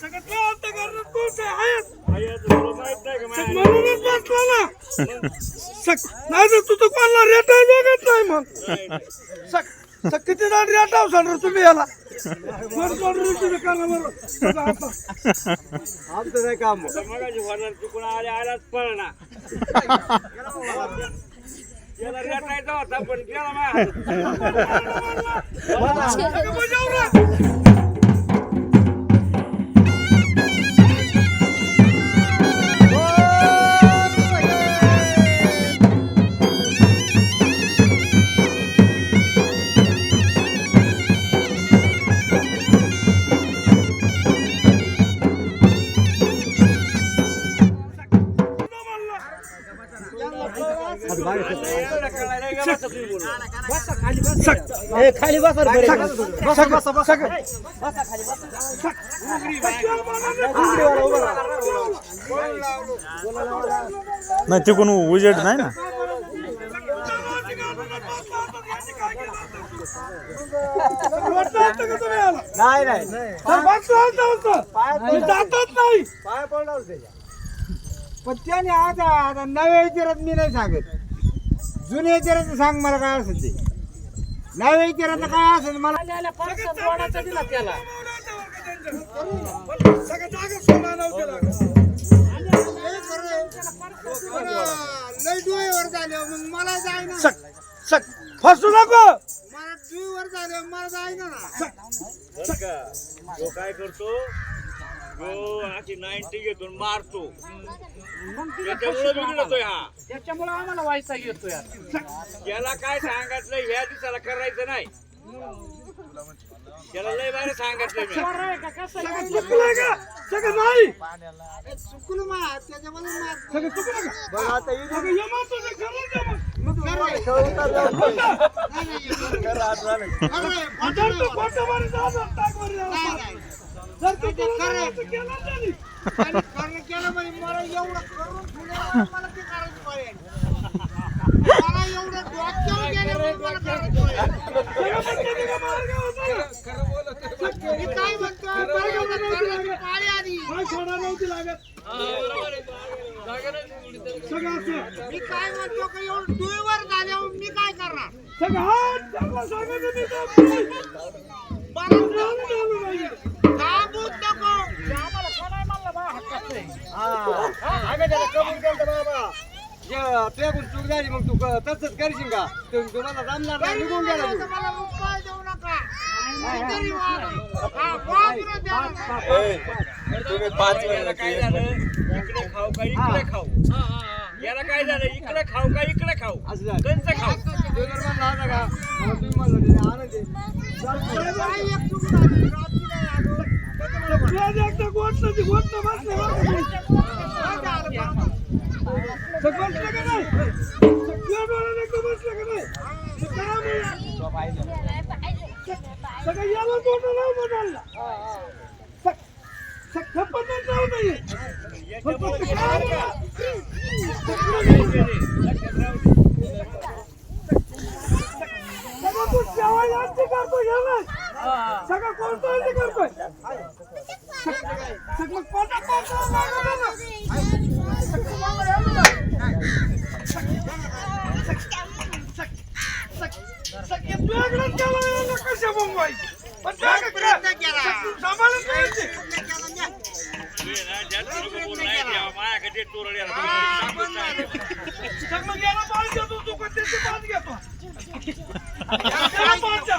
सगळं तू आता घरात कोण आहेस आई आता तुला माहीत नाही का सग माझ्या म्हणूनच बसला ना. सग नाही तर तू तर कोणाला रेटाय बघत नाही मग. सग सग किती जण रेटाव सांग तुम्ही याला? कोण कोण ऋतू करा बरं. आमचं काय काम. चुकून आले आलाच पळना. याला रेटायचा होता पण गेला खाली बसा रे बरे. बसा बसा बसा नाही तिकडून उजेड नाही ना? नाही नाही जातच नाही पाय पडला त्याच्या पण त्याने आता आता नव्या विचारात मी नाही सांगत जुन्या विचारात सांग मला काय असेल ते. नव्या विचारात काय असेल मला? सगळं जागा सोडा नव्हती लागत. लय डोळ्यावर झाले. मग मला जाय ना फसू नको. मला डोळ्यावर झाले. मला जाय ना तो काय करतो? तो अशी नाईन्टी घेतो आणि मारतो त्याच्यामुळे बिघडतोय हा. त्याच्यामुळे आम्हाला व्हायचा येतो यार त्याला काय सांगितलं ह्या दिवसाला करायचं नाही. त्याला लय बारे सांगितलं मी. सगळं चुकलं का? सगळं नाही. चुकलं मा त्याच्यामध्ये मार. सगळं चुकलं का? आता इथं सगळं द्या मग. खोटं. जर तू तुला करायचं केलं नाही. आणि खरं केलं म्हणजे मला एवढं करून ठेवल्यावर मला ते करायचं पाहिजे. मला एवढं डोक्यावर गेल्यावर मला करायचं पाहिजे. सगळं? मी काय म्हणतो पाळी सोडा नव्हती लागत असं मी काय म्हणतो का एवढं डोळ्यावर झाल्यावर मी काय करणार सगळं चांगला सांगायचं नाही का? मला चालू चालू पाहिजे. दाबूच नको आम्हाला कोणाला म्हणलं बा हक्काचं आहे. आम्ही त्याला कबूल केलं बाबा. जे तुझ्याकडून चूक झाली मग तू क- तसंच करशील का? तू- तुम्हाला जमणार नाही निघून गेला तू. तुम्ही याला काय झालं? इकडे खाऊ का इकडे खाऊ? याला काय झालं? इकडे खाऊ का इकडे खाऊ. कंच खाऊ. तो जर म्हणला होता का मला तुम्ही म्हणलं आनंद आहे. आज एकदा गोठलं ती गोठलं बसलं बरं का? सगळं बसलं कोणतं करतोय? कशा बनवायचे? पण जागा काय? सांभाळून घ्यायची. माझ्याकडे तोरड याला सांगून नाही. सगळं गेलं पाच घेतो, तू का त्याचे पाच घेतो? त्याला पाच द्या.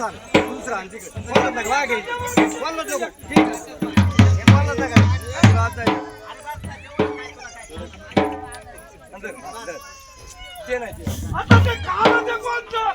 झाला दुसरा आणि तिकडे बोलत नका वाघ बोलत नको ठीक आहे बोलत नका ते नाही ते आता ते कामाचं कोणतं